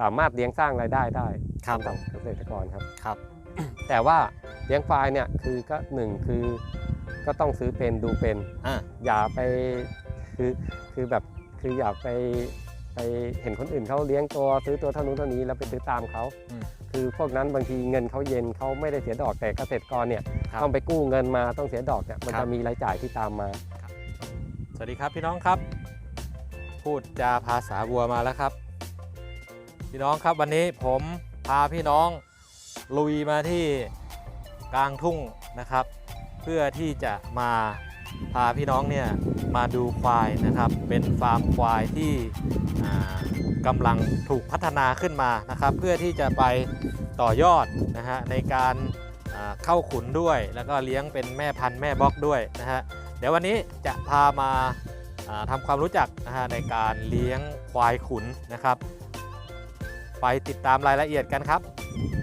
สามารถเลี้ยงสร้างรายได้ได้ครับสำหรับเกษตรกรครับครับ แต่ว่าเลี้ยงควายเนี่ยคือก็หนึ่งคือก็ต้องซื้อเป็นดูเป็นอ่าอย่าไปคือคือแบบคืออย่าไปไปเห็นคนอื่นเขาเลี้ยงตัวซื้อตัวเท่านู้นเท่านี้แล้วไปซื้อตามเขาอืมคือพวกนั้นบางทีเงินเขาเย็นเขาไม่ได้เสียดอกแต่เกษตรกรเนี่ยครับต้องไปกู้เงินมาต้องเสียดอกเนี่ยมันครับจะมีรายจ่ายที่ตามมา สวัสดีครับพี่น้องครับ พูดจาภาษาวัวมาแล้วครับ พี่น้องครับวันนี้ผมพาพี่น้องลุยมาที่กลางทุ่งนะครับ เพื่อที่จะมาพาพี่น้องเนี่ยมาดูควายนะครับ เป็นฟาร์มควายที่กำลังถูกพัฒนาขึ้นมานะครับ เพื่อที่จะไปต่อยอดนะฮะในการเข้าขุนด้วย แล้วก็เลี้ยงเป็นแม่พันธุ์แม่บล็อกด้วยนะฮะเดี๋ยววันนี้จะพามาทำความรู้จักนะฮะในการเลี้ยงควายขุนนะครับ ไปติดตามรายละเอียดกันครับ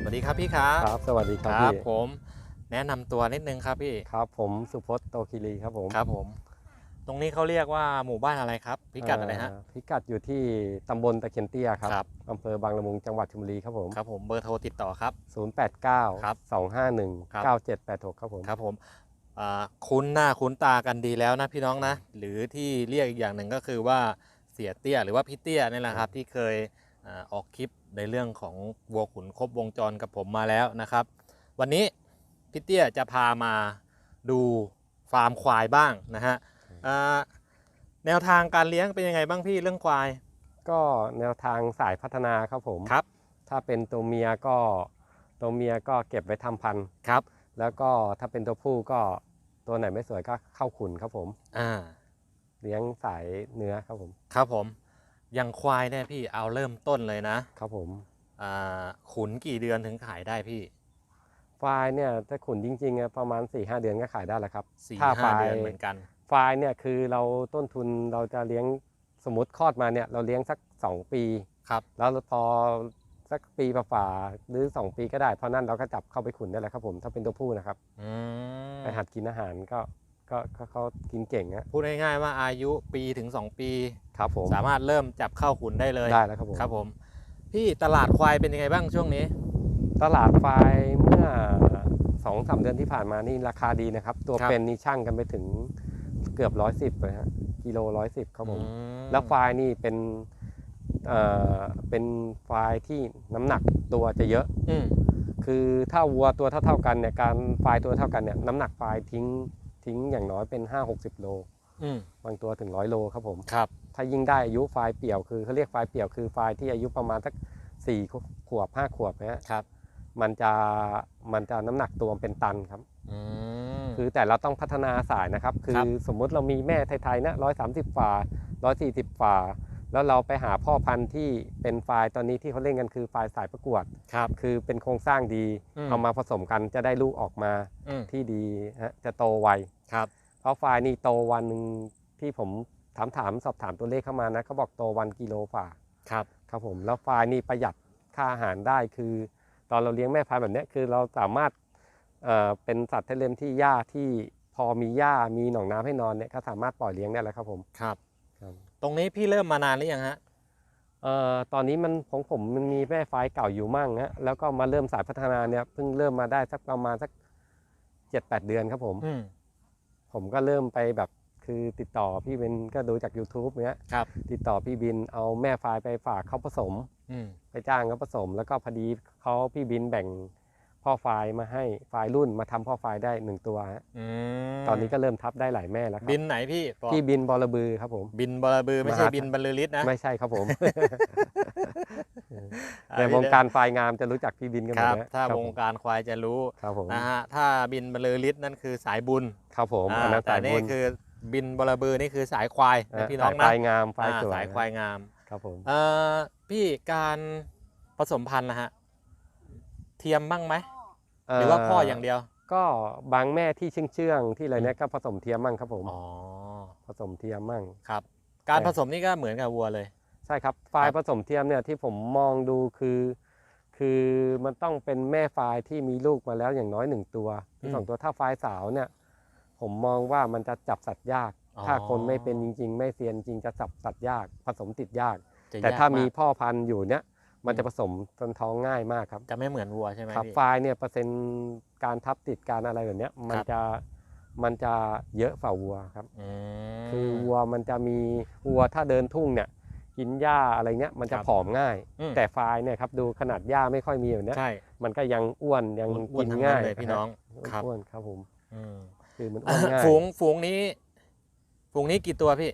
สวัสดีครับพี่ครับครับ สวัสดีครับครับพี่ผมแนะนำตัวนิดนึงครับพี่ครับ ผมสุพจน์โตคิรีครับผมครับผม ตรงนี้เขาเรียกว่าหมู่บ้านอะไรครับ พิกัดอะไรฮะาพิกัดอยู่ที่ตำบลตะเคียนเตี้ยครับครับอำเภอบางละมุงจังหวัดชลบุรีครับผมครับผมเบอร์โทรติดต่อครับ 089ครับ251ครับ9786 ครับผมครับผมอ่าคุ้นหน้าคุ้นตากันดีแล้วนะพี่น้องนะ หรือที่เรียกอีกอย่างหนึ่งก็คือว่าเสียเตี้ยหรือว่าพี่เตี้ยนี่แหละครับที่เคย อาออกคลิปในเรื่องของวัวขุนครบวงจรกับผมมาแล้วนะครับ วันนี้พี่เตี้ยจะพามาดูฟาร์มควายบ้างนะฮะอ่าแนวทางการเลี้ยงเป็นยังไงบ้างพี่เรื่องควาย ก็แนวทางสายพัฒนาครับผมครับ ถ้าเป็นตัวเมียก็ตัวเมียก็เก็บไว้ทำพันธุ์ครับ แล้วก็ถ้าเป็นตัวผู้ก็ตัวไหนไม่สวยก็เข้าขุนครับผมอ่าเลี้ยงสายเนื้อครับผม ครับผม อย่างควายเนี่ยพี่เอาเริ่มต้นเลยนะครับผมอ่าขุนกี่เดือนถึงขายได้พี่ไฟล์เนี่ยถ้าขุนจริงๆอะประมาณ4ี่หเดือนก็ขายได้แล้วครับสี่ถ้าห้าไฟล์เดือนเหมือนกัน ไฟล์เนี่ยคือเราต้นทุนเราจะเลี้ยงสมมติคลอดมาเนี่ยเราเลี้ยงสัก 2 ปี ครับแล้วพอสักปีฝ่าๆหรือ 2 ปีก็ได้เพราะนั้นเราก็จับเข้าไปขุนได้แล้วครับผมถ้าเป็นตัวผู้นะครับอืมไปหัดกินอาหารก็ ก็ก็เขากินเก่งนะพูดง่ายๆว่าอายุปีถึง 2 ปี ครับผมสามารถเริ่มจับเข้าขุนได้เลยได้แล้วครับผมครับผมพี่ตลาดควายเป็นยังไงบ้างช่วงนี้ ตลาดไฟล์เมื่อสองสามเดือนที่ผ่านมานี่ราคาดีนะครับ ตัวครับ เป็นนี่ช่างกันไปถึงเกือบร้อยสิบเลยฮะกิโลร้อยสิบครับผม อืมแล้วไฟล์นี่เป็นเอ่อเป็นไฟล์ที่น้ำหนักตัวจะเยอะ อืมคือถ้าวัวตัวเท่าๆกันเนี่ยการไฟล์ตัวเท่ากันเนี่ยน้ำหนักไฟล์ทิ้ง ทิ้งอย่างน้อยเป็น 5-60 โล อืมบางตัวถึง100โลครับผม ครับ ถ้ายิ่งได้อายุไฟล์เปี่ยวคือเขาเรียกไฟล์เปี่ยวคือไฟล์ที่อายุประมาณสักสี่ขวบห้าขวบนะฮะครับ มันจะมันจะน้ำหนักตัวเป็นตันครับ อืม คือแต่เราต้องพัฒนาสายนะครับ คืครัอบ สมมุติเรามีแม่ไทยๆนะร้อยสามสิบฝาร้อยสี่สิบฝา แล้วเราไปหาพ่อพันธุ์ที่เป็นไฟล์ตอนนี้ที่เขาเล่นกันคือไฟล์สายประกวด ครับ คือเป็นโครงสร้างดี อืม เอามาผสมกันจะได้ลูกออกมาอืมที่ดีฮะจะโตไว ครับ เพราะไฟล์นี่โตวันหนึ่งที่ผมถามถามสอบถามตัวเลขเข้ามานะเขาบอกโตวันกิโลฝ่าครับ ครับผม แล้วไฟล์นี่ประหยัดค่าอาหารได้คือ ตอนเราเลี้ยงแม่พันธุ์แบบเนี้ยคือเราสามารถเอ่อเป็นสัตว์ทะเลมที่หญ้าที่พอมีหญ้ามีหนองน้ำให้นอนเนี่ยก็สามารถปล่อยเลี้ยงได้แล้วครับผม ครับครับ ตรงนี้พี่เริ่มมานานหรือยังฮะเอ่อตอนนี้มันของผมมันมีแม่ไฟล์เก่าอยู่มั่งฮะแล้วก็มาเริ่มสายพัฒนาเนี่ยเพิ่งเริ่มมาได้สักประมาณสักเจ็ดแปดเดือนครับผม อืมผมก็เริ่มไปแบบคือติดต่อพี่บินก็ดูจาก YouTube เนี้ยครับ ติดต่อพี่บินเอาแม่ไฟล์ไปฝากเขาผสม อืมไปจ้างเขาผสม แล้วก็พอดีเขาพี่บินแบ่ง พ่อไฟล์มาให้ไฟล์รุ่นมาทำพ่อไฟล์ได้หนึ่งตัวฮะอืมตอนนี้ก็เริ่มทับได้หลายแม่แล้วครับบินไหนพี่บอกพี่บินบอระบือครับผม บินบลบือไม่ใช่มหาบินบรรลือฤทธิ์นะไม่ใช่ครับผม อ่าในวงการไฟล์งามจะรู้จักพี่บินกันหคมดรับนะถ้าครับวผงมการควายจะรู้ครับผมนะฮะถ้าบินบรรลือฤทธิ์นั่นคือสายบุญครับผมอ่าอันนั้นแต่สายนี่บุญคือบินบรบือนี่คือสายควายนะอ่าพี่น้องสายนะไฟล์งามไฟล์อ่าสวยสายควายงาม ครับผม เอ่อพี่การผสมพันธุ์นะฮะ เทียมบ้างไหมหรือว่าพ่ออย่างเดียว ก็บางแม่ที่เชื่องเชื่องๆที่อะไรเนี่ยก็ผสมเทียมมั่งครับผมอ๋อผสมเทียมมั่งครับ การแต่ผสมนี่ก็เหมือนกับวัวเลย ใช่ครับไฟล์ผสมเทียมเนี่ยที่ผมมองดูคือ คือมันต้องเป็นแม่ไฟล์ที่มีลูกมาแล้วอย่างน้อยหนึ่งตัวหรือสองอืมตัวถ้าไฟล์สาวเนี่ย ผมมองว่ามันจะจับสัตว์ยากอ๋อถ้าคนไม่เป็นจริง ๆ ไม่เซียนจริงจะจับสัตว์ยาก ผสมติดยากจะแต่ยกถ้ามีกพ่อพันธุ์อยู่เนี่ย มันจะผสมจนท้องง่ายมากครับจะไม่เหมือนวัวใช่ไหมครับพี่ ไฟล์เนี่ยเปอร์เซ็นต์การทับติดการอะไรแบบเนี้ยมันครับ จะมันจะเยอะฝ่าวัวครับ อืม คือวัวมันจะมีวัวถ้าเดินทุ่งเนี่ยกินหญ้าอะไรเงี้ยมันจะครับผอมง่าย อืม แต่ไฟล์เนี่ยครับดูขนาดหญ้าไม่ค่อยมีแบบเนี้ยใช่มันก็ยังอ้วนยังอ้วกินนๆทั้งง่ายเลยพี่น้องนะครัฮะบอ้วนครับผมอืมคือมันอ้วนง่ายฝูงฝูงนี้ ฝูงนี้กี่ตัวพี่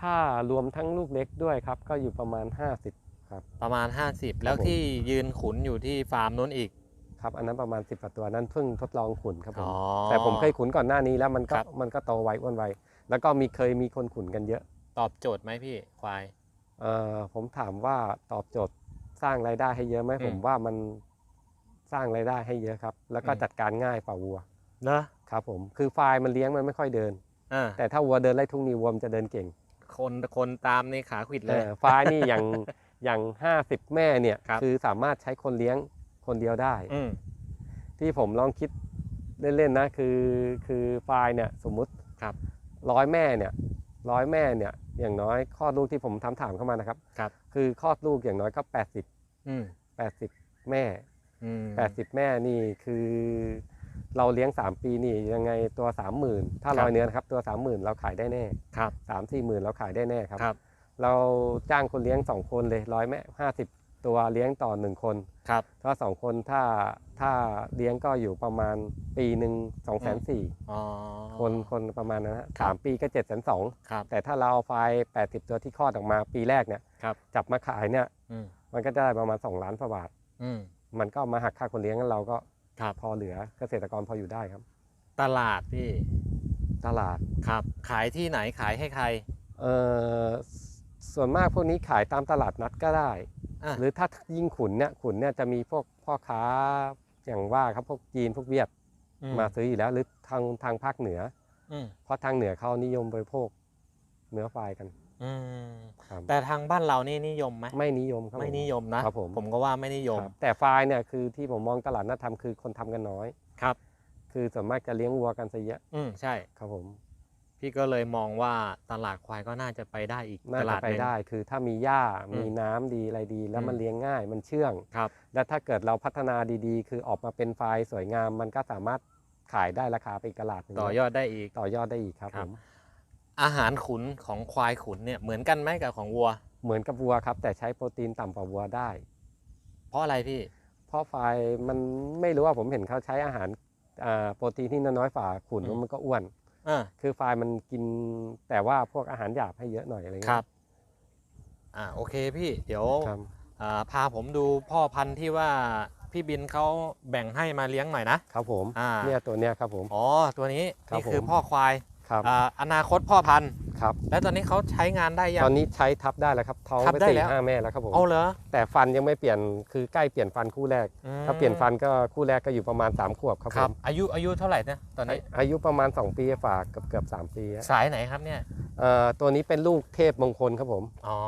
ถ้ารวมทั้งลูกเล็กด้วยครับ ก็อยู่ประมาณ 50 ครับ ประมาณ 50 แล้วผมที่ยืนขุนอยู่ที่ฟาร์มนู้นอีก ครับ อันนั้นประมาณ 10กว่าตัวนั้นเพิ่งทดลองขุนครับผมอ๋อแต่ผมเคยขุนก่อนหน้านี้แล้วมันก็ครับมันก็โตไวอ้วนไว แล้วก็มีเคยมีคนขุนกันเยอะ ตอบโจทย์ไหมพี่ควายเอ่อผมถามว่าตอบโจทย์สร้างรายได้ให้เยอะไหมอืมผมว่ามันสร้างรายได้ให้เยอะครับ แล้วก็อืมจัดการง่ายฝ่าวัวเนอะครับผมคือควายมันเลี้ยงมันไม่ค่อยเดินอ่าแต่ถ้าวัวเดินไล่ทุ่งนี่วัวมันจะเดินเก่งคนคนตามในขาขวิดเลยเออควายนี่อย่าง อย่างห้าสิบแม่เนี่ยครับอสามารถใช้คนเลี้ยงคนเดียวได้ อืมที่ผมลองคิดเล่นๆนะคือคือควายเนี่ยสมมุติครับร้อยแม่เนี่ยร้อยแม่เนี่ยอย่างน้อยคลอดลูกที่ผมทำถามเข้ามานะครับ ครับ คือคลอดลูกอย่างน้อยก็ 80 อืม80 แม่ อืม80 แม่นี่คือเราเลี้ยง 3 ปีนี่ยังไงตัว 30,000 ถ้าครับร้อยเนื้อนะครับตัว 30,000 เราขายได้แน่ ครับ3 4 0 0 0 0 เราขายได้แน่ครับ ครับ เราจ้างคนเลี้ยง2คนเลยร้อยแม่50ตัวเลี้ยงต่อ1คนครับถ้าสองคนถ้าถ้าเลี้ยงก็อยู่ประมาณปีหนึ่งสองแสนสี่อ๋อคนคนประมาณนั้นฮะครับสามปีก็เจ็ดแสนสองครับแต่ถ้าเราเอาไฟล์แปดสิบตัวที่คลอดออกมาปีแรกเนี่ยครับจับมาขายเนี่ยอืมมันก็ได้ประมาณสองล้านกว่าบาทอืมมันก็มาหักค่าคนเลี้ยงแล้วเราก็ครับพอเหลือเกษตรกรพออยู่ได้ครับ ตลาดพี่ ตลาดครับ ขายที่ไหนขายให้ใคร เอ่อ ส่วนมากพวกนี้ขายตามตลาดนัดก็ได้ อะ หรือถ้ายิ่งขุนเนี่ยขุนเนี่ยจะมีพวกพ่อค้าอย่างว่าครับพวกจีนพวกเวียดอืมาซื้ออยู่แล้ว หรือทางทางภาคเหนือ อืมเพราะทางเหนือเขานิยมบริโภคเนื้อควายกันอืมครับแต่ทางบ้านเรานี่นิยมไหมไม่นิยมครับไม่ผนิยมนะครับผม ผมก็ว่าไม่นิยมครับแต่ควายเนี่ยคือที่ผมมองตลาดนัดทำคือคนทำกันน้อย ครับ คือส่วนมากจะเลี้ยงวัวกันซะเยอะอืมใช่ ครับผม พี่ก็เลยมองว่าตลาดควายก็น่าจะไปได้อีกน่าตจะลาดไปหนึ่ง ได้คือถ้ามีหญ้าอืมมีน้ำดีอะไรดี แล้วอืมมันเลี้ยงง่ายมันเชื่อง ครับ แล้วถ้าเกิดเราพัฒนาดีๆ คือออกมาเป็นไฟล์สวยงาม มันก็สามารถขายได้ราคาไปอีกตลาดหนึ่งต่อยอดได้อีก ต่อยอดได้อีกครับครัผบมอาหารขุนของควายขุนเนี่ยเหมือนกันไหมกับของวัว เหมือนกับวัวครับแต่ใช้โปรตีนต่ำกว่าวัวได้ เพราะอะไรพี่ เพราะไฟล์มันไม่รู้ว่าผมเห็นเขาใช้อาหารอ่าโปรตีนที่น้อยๆฝ่าขุนอืม มันก็อ้วน อ่าคือไฟล์มันกินแต่ว่าพวกอาหารหยาบให้เยอะหน่อยอะไรคเงี้รัยบอ่าโอเคพี่เดี๋ยวครับ อ่าพาผมดูพ่อพันธุ์ที่ว่าพี่บินเขาแบ่งให้มาเลี้ยงหน่อยนะ ครับผมอ่า เนี่ยตัวเนี้ยครับผม อ๋อตัวนี้ครับนี่คือผม พ่อควายครับ อ่าอนาคตพ่อพันธุ์ ครับ แล้วตอนนี้เขาใช้งานได้ยัตองนนี้ใช้ทับได้แล้วครับท้องทับไปได้สี่แล้ว ห้าแม่แล้วครับผมเอาเหรอ แต่ฟันยังไม่เปลี่ยนคือใกล้เปลี่ยนฟันคู่แรก อืม ถ้าเปลี่ยนฟันก็คู่แรกก็อยู่ประมาณ3ขวบครับคผรับ มอายุอายุเท่าไหร่นะตอนอานี้อายุประมาณ 2 ปีฝากเกือบเกือบสามปีฮะสายไหนครับเนี่ย เอ่อตัวนี้เป็นลูกเทพมงคลครับผม อ๋อ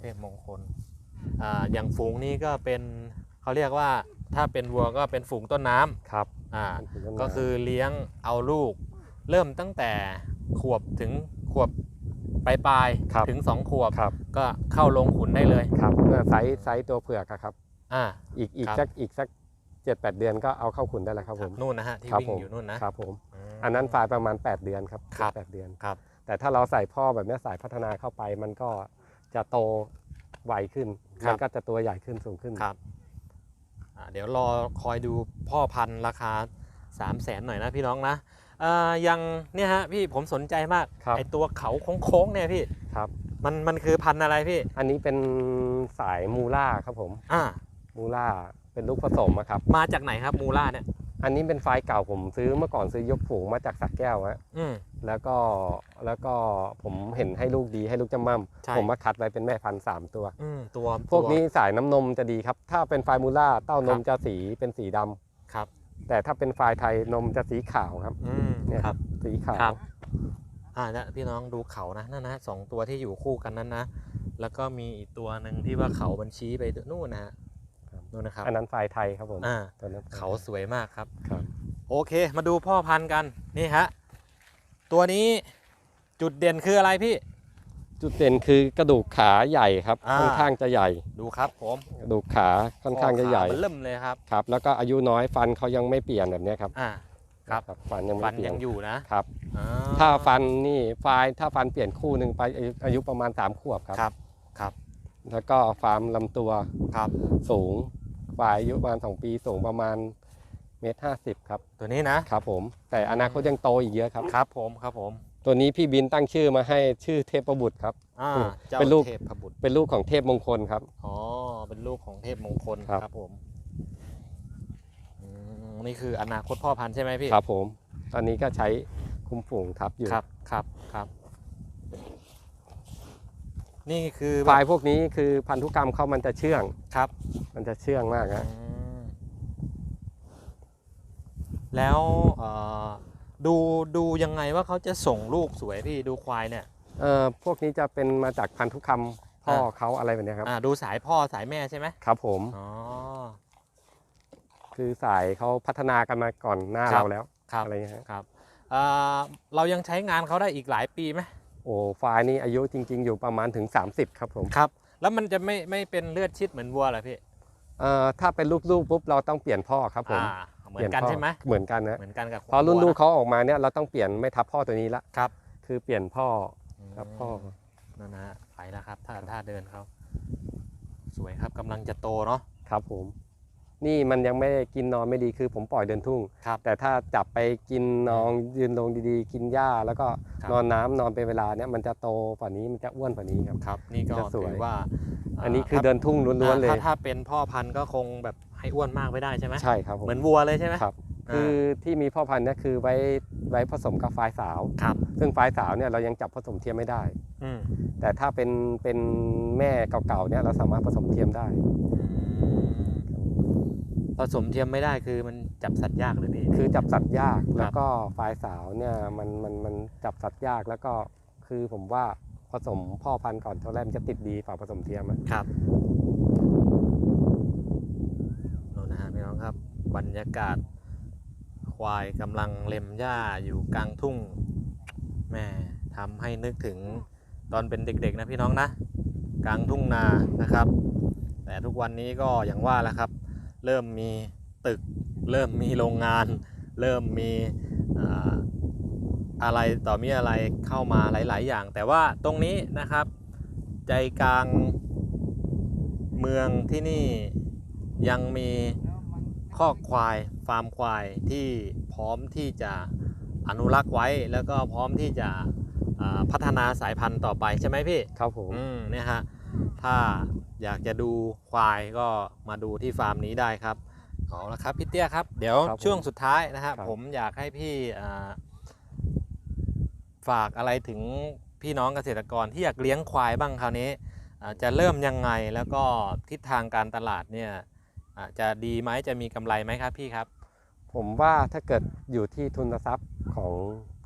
เทพมงคลอ่าอย่างฝูงนี้ก็เป็นเขาเรียกว่าถ้าเป็นวัวก็เป็นฝูงต้นน้ำครับอ่า ก็คือเลี้ยงเอาลูก เริ่มตั้งแต่ ขวบถึงขวบปลายปลายๆครับถึง2ขวบครับ ก็เข้าลงขุนได้เลยครับเมื่อไซส์ไซส์ตัวเผือกอะครับอ่าอีกอีกครับสักอีกสักเจ็ดแปดเดือนก็เอาเข้าขุนได้แล้วครับผมนู่นนะฮะที่ครับวิ่ผงมอยู่นู่นนะครับผมมอันนั้นฝ่ายประมาณ 8 เดือนครับครับแปดเดือนครับ แต่ถ้าเราใส่พ่อแบบเนี้ยสายพัฒนาเข้าไปมันก็จะโตไวขึ้นมันก็จะตัวใหญ่ขึ้นสูงขึ้นครับอ่าเดี๋ยวรอคอยดูพ่อพันธุ์ราคา3 0 0แสนหน่อยนะพี่น้องนะ อ่ายังเนี่ยฮะพี่ผมสนใจมากครับไอตัวเขาโค้งๆเนี่ยพี่ครับมันมันคือพันธุ์อะไรพี่ อันนี้เป็นสายมูล่าครับผมอ่ามูล่าเป็นลูกผสมอะครับ มาจากไหนครับมูล่าเนี่ย อันนี้เป็นไฟล์เก่าผมซื้อเมื่อก่อนซื้อยกฝูงมาจากสักแก้วฮะอืมแล้วก็แล้วก็ผมเห็นให้ลูกดีให้ลูกจำมั่มใช่ผมมาคัดไว้เป็นแม่พันธุ์สามตัวอืมตัว พวกตันี้สายน้ำนมจะดีครับ ถ้าเป็นไฟล์มูล่าเต้านมครับจะสีเป็นสีดำครับ แต่ถ้าเป็นไฟล์ไทยนมจะสีขาวครับ อืมเนี่ยครับ สีขาครัว บ อ่าเนี่ยพี่น้องดูเขานะนั่นนะสองตัวที่อยู่คู่กันนั้นนะ แล้วก็มีอีกตัวหนึ่งที่ว่าเขามันชี้ไปนู่นนะฮะครับ นู่นนะครับอันนั้นไฟล์ไทยครับผมอ่าตัวนั้นเขาสวยมากครับ ครับ โอเค มาดูพ่อพันธุ์กันนี่ฮะตัวนี้จุดเด่นคืออะไรพี่ จุดเด่นคือกระดูกขาใหญ่ครับอ่า ค่อนข้างจะใหญ่ดูครับผมกระดูกขาค่อนข้างจะใหญ่มันเริ่มเลยครับ ครับ แล้วก็อายุน้อยฟันเขายังไม่เปลี่ยนแบบเนี้ยครับอ่า ครับ ฟันยังฟัไม่นเปลี่ยยันงอยู่นะครับ อ่าถ้าฟันนี่ฟายถ้าฟันเปลี่ยนคู่หนึ่งไปอายุอายุประมาณ3ขวบครับ ครับ ครับ แล้วก็ฟาร์มลำตัวครับ สูงฟายอายุประมาณ2ปีสูงประมาณเมตรห้าสิบครับตัวนี้นะ ครับผม แต่อนาคตยังโตอีกเยอะครับ ครับผม ครับผม ตัวนี้พี่บินตั้งชื่อมาให้ชื่อเทพบุตรครับ อ่าอืมเจ้าเป็นลูก เทพบุตรเป็นลูกของเทพมงคลครับ อ๋อเป็นลูกของเทพมงคลครับ ครับผมอืมนี่คืออนาคตพ่อพันธุ์ใช่ไหมพี่ครับผม ตอนนี้ก็ใช้คุมฝูงทับอยู่ครับครับครับ นี่คือแบบฟายพวกนี้คือพันธุกรรมเขามันจะเชื่อง ครับมันจะเชื่องมากนะอืมแล้วเอ่อ ดูดูยังไงว่าเขาจะส่งลูกสวยพี่ดูควายเนี่ย เอ่อพวกนี้จะเป็นมาจากพันธุกรรมพ่ออ่าเขาอะไรแบบเนี้ยครับอ่าดูสายพ่อสายแม่ใช่ไหมครับผมอ๋อคือสายเขาพัฒนากันมาก่อนหน้าครับเราแล้วครับอะไรเงี้ยฮะครับเอ่อเรายังใช้งานเขาได้อีกหลายปีไหมโอ้ฟายนี่อายุจริง ๆ อยู่ประมาณถึง 30 ครับผมครับ แล้วมันจะไม่ไม่เป็นเลือดชิดเหมือนวัวเหรอพี่เอ่อถ้าเป็นลูกๆปุ๊บเราต้องเปลี่ยนพ่อครับผมอ่า เหมือนกันปลี่ยพ่ใช่ไหมเหมือนกันนะเหมือนกันกับพอรุ่นวัวลูกเขาออกมาเนี่ยเราต้องเปลี่ยนไม่ทับพ่อตัวนี้ละครับ คือเปลี่ยนพ่อทับพ่อนั่นนะฮะไปแล้วครับท่าท่าเดินเขาสวยครับกำลังจะโตเนาะครับผม นี่มันยังไม่ได้กินนอนไม่ดีคือผมปล่อยเดินทุ่ง ครับ แต่ถ้าจับไปกินนองยืนลงดีๆ กินหญ้าแล้วก็ครับ นอนน้ำนอนเป็นเวลาเนี่ยมันจะโตกว่านี้มันจะอ้วนกว่านี้ครับ ครับนี่ก็จะสวย ถือว่าอันนี้คือถ้าเดินทุ่งล้วนๆเลย ถ้าถ้าเป็นพ่อพันธุ์ก็คงแบบให้อ้วนมากไม่ได้ใช่ไหมใช่ครับผมเหมือนวัวเลยใช่ไหม ครับ อ่า คือที่มีพ่อพันธุ์เนี่ยคือไว้ไว้ผสมกับฝ่ายสาว ครับซึ่งฝ่ายสาวเนี่ยเรายังจับผสมเทียมไม่ได้ อืมแต่ถ้าเป็นเป็นแม่เก่าๆเนี่ยเราสามารถผสมเทียมได้ ผสมเทียมไม่ได้คือมันจับสัตว์ยากเลยพี่ คือจับสัตว์ยากครับแล้วก็ฝ่ายสาวเนี่ยมันมันมันจับสัตว์ยากแล้วก็คือผมว่าผสมพ่อพันธุ์ก่อนตอนแรกมันจะติดดีฝ่าผสมเทียมอะครับโน่นนะฮะพี่น้องครับ บรรยากาศ ควายกำลังเล็มหญ้าอยู่กลางทุ่งแม่ทำให้นึกถึงตอนเป็นเด็กๆนะพี่น้องนะ กลางทุ่งนานะครับ แต่ทุกวันนี้ก็อย่างว่าแหล้วครับ เริ่มมีตึก เริ่มมีโรงงาน เริ่มมีอ่าอะไรต่อมีอะไรเข้ามาหลาย ๆ อย่าง แต่ว่าตรงนี้นะครับ ใจกลางเมืองที่นี่ยังมีคอกควายฟาร์มควายที่พร้อมที่จะอนุรักษ์ไว้แล้วก็พร้อมที่จะอ่าพัฒนาสายพันธุ์ต่อไปใช่ไหมพี่ ครับผม อืมเนี่ยฮะ ถ้าอยากจะดูควายก็มาดูที่ฟาร์มนี้ได้ครับเอาละครับพี่เตี้ยครับ เดี๋ยวครับผมช่วงสุดท้ายนะฮะครับ ผมอยากให้พี่อ่าฝากอะไรถึงพี่น้องเกษตรกรที่อยากเลี้ยงควายบ้างคราวนี้อ่าจะเริ่มยังไงแล้วก็ทิศทางการตลาดเนี่ยอ่าจะดีไหมจะมีกำไรไหมครับพี่ครับ ผมว่าถ้าเกิดอยู่ที่ทุนทรัพย์ของ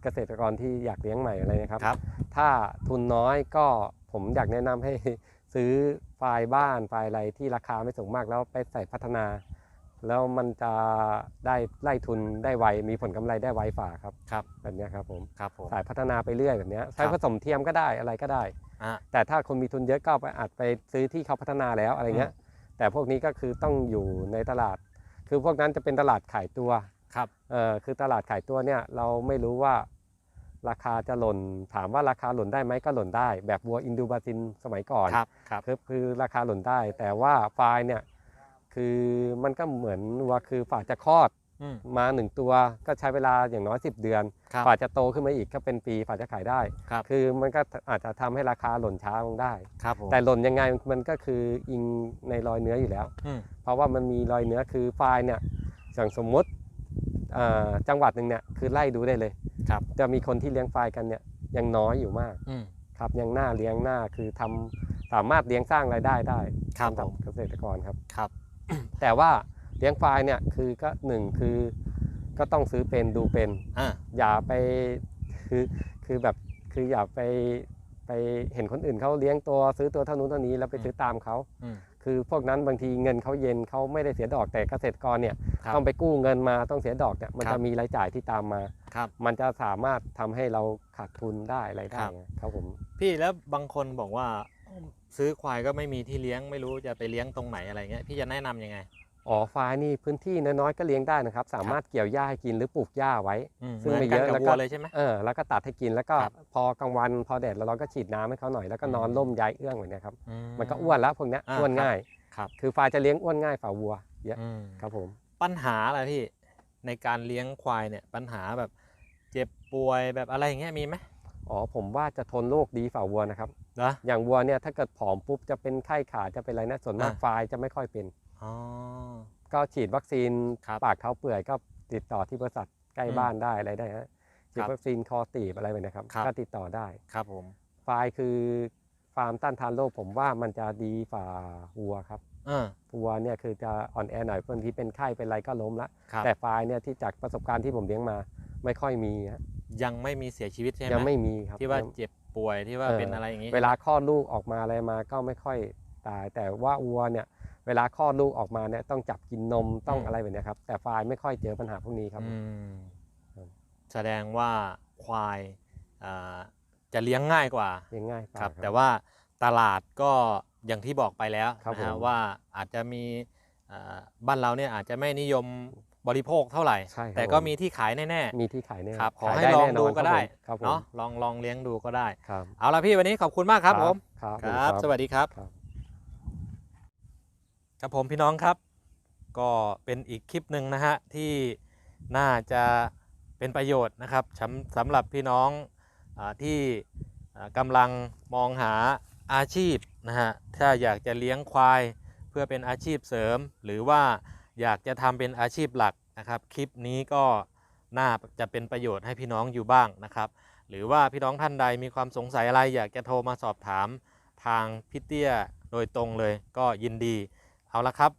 เกษตรกรที่อยากเลี้ยงใหม่อะไรนะครับ ครับ ถ้าทุนน้อยก็ผมอยากแนะนำให้ ซื้อไฟล์บ้านไฟล์อะไรที่ราคาไม่สูงมากแล้วไปใส่พัฒนา แล้วมันจะได้ไล่ทุนได้ไวมีผลกำไรได้ไวฝ่าครับครับแบบเนี้ยครับผมครับผมสายพัฒนาไปเรื่อยแบบเนี้ยใช้ครับผสมเทียมก็ได้อะไรก็ได้อะแต่ถ้าคนมีทุนเยอะก็ไปอาจไปซื้อที่เขาพัฒนาแล้วอะไรเงี้ย แต่พวกนี้ก็คือต้องอยู่ในตลาด คือพวกนั้นจะเป็นตลาดขายตัวครับเออคือตลาดขายตัวเนี่ยเราไม่รู้ว่า ราคาจะหล่น ถามว่าราคาหล่นได้ไหมก็หล่นได้ แบบวัวอินดูบราซินสมัยก่อนครับครับคือคือราคาหล่นได้ แต่ว่าไฟล์เนี่ยคือมันก็เหมือนวัวคือฝ่าจะคลอดอืม มาหนึ่งตัวก็ใช้เวลาอย่างน้อย 10 เดือนครับฝ่าจะโตขึ้นมาอีกก็เป็นปีฝ่าจะขายได้ ครับ คือมันก็อาจจะทำให้ราคาหล่นช้าลงได้ ครับผมแต่หล่นยังไงมันก็คืออิงในรอยเนื้ออยู่แล้ว อืม เพราะว่ามันมีรอยเนื้อคือไฟล์เนี่ยอย่างสมมติเอ่อจังหวัดหนึ่งเนี่ยคือไล่ดูได้เลย ครับจะมีคนที่เลี้ยงไฟล์กันเนี่ยยังน้อยอยู่มากอืม ครับยังหน้าเลี้ยงหน้าคือทำสามารถเลี้ยงสร้างรายได้ได้ครับสำหรับผม เกษตรกรครับ ครับ แต่ว่าเลี้ยงไฟล์เนี่ยคือก็หนึ่งคือก็ต้องซื้อเป็นดูเป็น อ่า อย่าไปคือคือแบบคืออย่าไปไปเห็นคนอื่นเขาเลี้ยงตัวซื้อตัวเท่านู้นเท่านี้แล้วไปซื้อตามเขาอืม คือพวกนั้นบางทีเงินเขาเย็นเขาไม่ได้เสียดอกแต่เกษตรกรเนี่ยครับต้องไปกู้เงินมาต้องเสียดอกเนี่ยมันครับจะมีรายจ่ายที่ตามมา ครับมันจะสามารถทำให้เราขาดทุนได้อะไรได้ครับไงครับผม พี่แล้วบางคนบอกว่าซื้อควายก็ไม่มีที่เลี้ยงไม่รู้จะไปเลี้ยงตรงไหนอะไรเงี้ยพี่จะแนะนำยังไงอ๋อควายนี่พื้นที่น้อยๆก็เลี้ยงได้นะครับ สามารถเกี่ยวหญ้าให้กินหรือปลูกหญ้าไว้อืมซึ่งเหมือนไม่กันเยอะกับแล้วก็วัวเลยใช่ไหมเออแล้วก็ตัดให้กินแล้วก็ครับพอกลางวันพอแดดแล้วเราก็ฉีดน้ำให้เขาหน่อยแล้วก็นอนอืมร่มย้ายเอื้องแบบเนี้ยครับอืมันก็อ้วนแล้วพวกเนี้ยอ่าอ้วนครับง่ายครับคือควายจะเลี้ยงอ้วนง่ายฝ่าวัวเยอะอืมครับผมปัญหาอะไรพี่ในการเลี้ยงควายเนี่ยปัญหาแบบ เจ็บป่วยแบบอะไรอย่างเงี้ยมีไหมอ๋อผมว่าจะทนโรคดีฝ่าวัวนะครับเหรออย่างวัวเนี่ยถ้าเกิดผอมปุ๊บจะเป็นไข้ขาจะเป็นอะไรนะส่วนมากอ่าควายจะไม่ค่อยเป็น อ๋อ ก็ฉีดวัคซีนครับปากเท้าเปื่อยก็ติดต่อที่บริษัทใกล้อืมบ้านได้อะไรได้ฮะฉีคดรับวัคซีนคอตีบอะไรแบบนี้ครับครับ ก็ติดต่อได้ครับผมควายคือฟาร์มต้านทานโรคผมว่ามันจะดีฝ่าวัวครับเออวัวเนี่ยคือจะอ่อนแอหน่อยบางทีเป็นไข้เป็นอะไรก็ล้มละ ครับแต่ควายเนี่ยที่จากประสบการณ์ที่ผมเลี้ยงมา ไม่ค่อยมีฮะยังไม่มีเสียชีวิตใช่ไหมยังไม่มีครับที่ว่ายังเจ็บป่วยที่ว่าเออเป็นอะไรอย่างงี้ เวลาคลอดลูกออกมาอะไรมาก็ไม่ค่อยตาย แต่ว่าวัวเนี่ยเวลาคลอดลูกออกมาเนี่ยต้องจับกินนมต้องอะไรแบบเนี้ยครับ แต่ควายไม่ค่อยเจอปัญหาพวกนี้ครับอืมครับแสดงว่าควายอ่าจะเลี้ยงง่ายกว่าเลี้ยงง่ายกว่าครับครับ แต่ว่าตลาดก็อย่างที่บอกไปแล้วครับนะฮะผมว่าอาจจะมีอ่าบ้านเราเนี่ยอาจจะไม่นิยม บริโภคเท่าไหร่ ใช่ครับแต่ก็ผม มีที่ขายแน่มีที่ขายแน่ๆครับขอขายให้ได้ลองแน่นดูอนก็ได้ครับผมเนาะลองลองเลี้ยงดูก็ได้ ครับเอาละพี่วันนี้ขอบคุณมากครับผม ครับ ครับ สวัสดีครับ ครับ ครับผมพี่น้องครับ ก็เป็นอีกคลิปหนึ่งนะฮะที่น่าจะเป็นประโยชน์นะครับสำสำหรับพี่น้องอาที่อ่ากำลังมองหาอาชีพนะฮะถ้าอยากจะเลี้ยงควายเพื่อเป็นอาชีพเสริม หรือว่า อยากจะทำเป็นอาชีพหลักนะครับ คลิปนี้ก็น่าจะเป็นประโยชน์ให้พี่น้องอยู่บ้างนะครับ หรือว่าพี่น้องท่านใดมีความสงสัยอะไร อยากจะโทรมาสอบถามทางพี่เตี้ยโดยตรงเลย ก็ยินดีเอาละครับ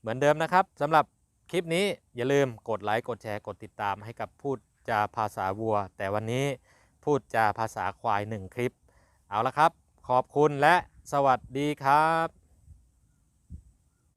เหมือนเดิมนะครับสำหรับคลิปนี้อย่าลืมกดไลค์กดแชร์กดติดตามให้กับพูดจาภาษาวัว แต่วันนี้พูดจาภาษาควายหนึ่งคลิป เอาละครับ ขอบคุณและสวัสดีครับ